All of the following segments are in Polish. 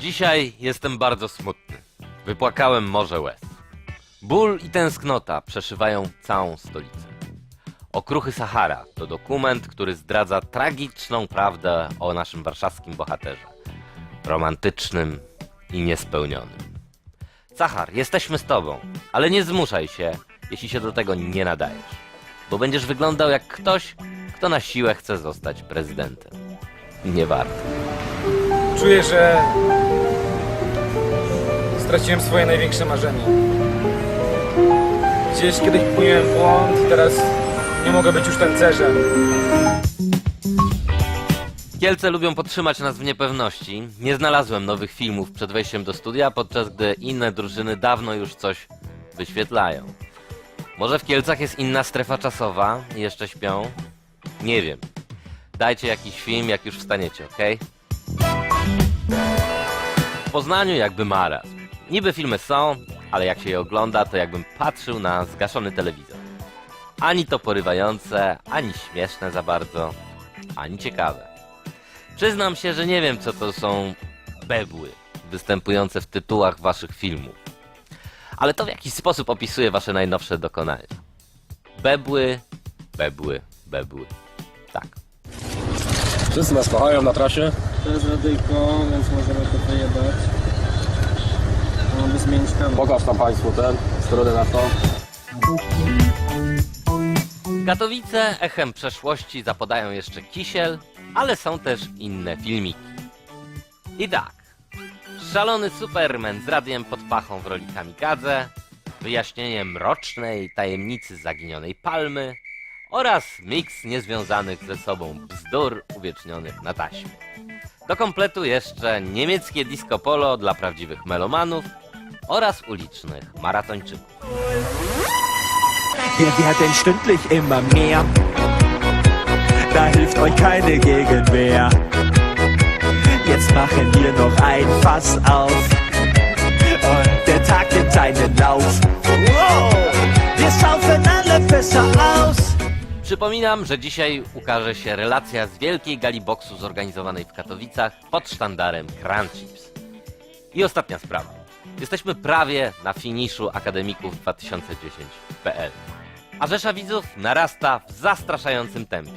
Dzisiaj jestem bardzo smutny. Wypłakałem morze łez. Ból i tęsknota przeszywają całą stolicę. Okruchy Sahara to dokument, który zdradza tragiczną prawdę o naszym warszawskim bohaterze. Romantycznym i niespełnionym. Sachar, jesteśmy z tobą, ale nie zmuszaj się, jeśli się do tego nie nadajesz. Bo będziesz wyglądał jak ktoś, kto na siłę chce zostać prezydentem. Nie warto. Czuję, że straciłem swoje największe marzenie. Gdzieś kiedyś popełniłem błąd, teraz nie mogę być już tancerzem. Kielce lubią podtrzymać nas w niepewności. Nie znalazłem nowych filmów przed wejściem do studia, podczas gdy inne drużyny dawno już coś wyświetlają. Może w Kielcach jest inna strefa czasowa jeszcze śpią? Nie wiem. Dajcie jakiś film, jak już wstaniecie, ok? W Poznaniu jakby marazm. Niby filmy są, ale jak się je ogląda, to jakbym patrzył na zgaszony telewizor. Ani to porywające, ani śmieszne za bardzo, ani ciekawe. Przyznam się, że nie wiem, co to są bebły występujące w tytułach waszych filmów. Ale to w jakiś sposób opisuje wasze najnowsze dokonania. Bebły, bebły, bebły. Tak. Wszyscy nas kochają na trasie. To jest radyjko, więc możemy zmienić kanał. Pokaż tam Państwu ten, stronę na to. Katowice echem przeszłości zapodają jeszcze kisiel, ale są też inne filmiki. I tak. Szalony Superman z radiem pod pachą w roli kamikadze, wyjaśnienie mrocznej tajemnicy zaginionej palmy oraz miks niezwiązanych ze sobą bzdur uwiecznionych na taśmie. Do kompletu jeszcze niemieckie disco polo dla prawdziwych melomanów oraz ulicznych maratończyków. Wir werden stündlich immer mehr. Da hilft euch keine Gegenwehr. Jetzt machen wir noch ein Fass auf. Und der Tag nimmt seinen Lauf. Wow, wir saufen alle besser aus. Przypominam, że dzisiaj ukaże się relacja z wielkiej gali boksu zorganizowanej w Katowicach pod sztandarem Crunchips. I ostatnia sprawa. Jesteśmy prawie na finiszu Akademików 2010.pl. A rzesza widzów narasta w zastraszającym tempie.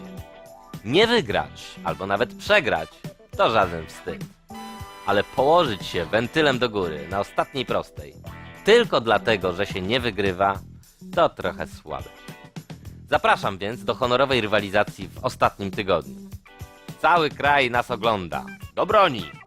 Nie wygrać, albo nawet przegrać, to żaden wstyd. Ale położyć się wentylem do góry na ostatniej prostej, tylko dlatego, że się nie wygrywa, to trochę słabe. Zapraszam więc do honorowej rywalizacji w ostatnim tygodniu. Cały kraj nas ogląda. Do broni!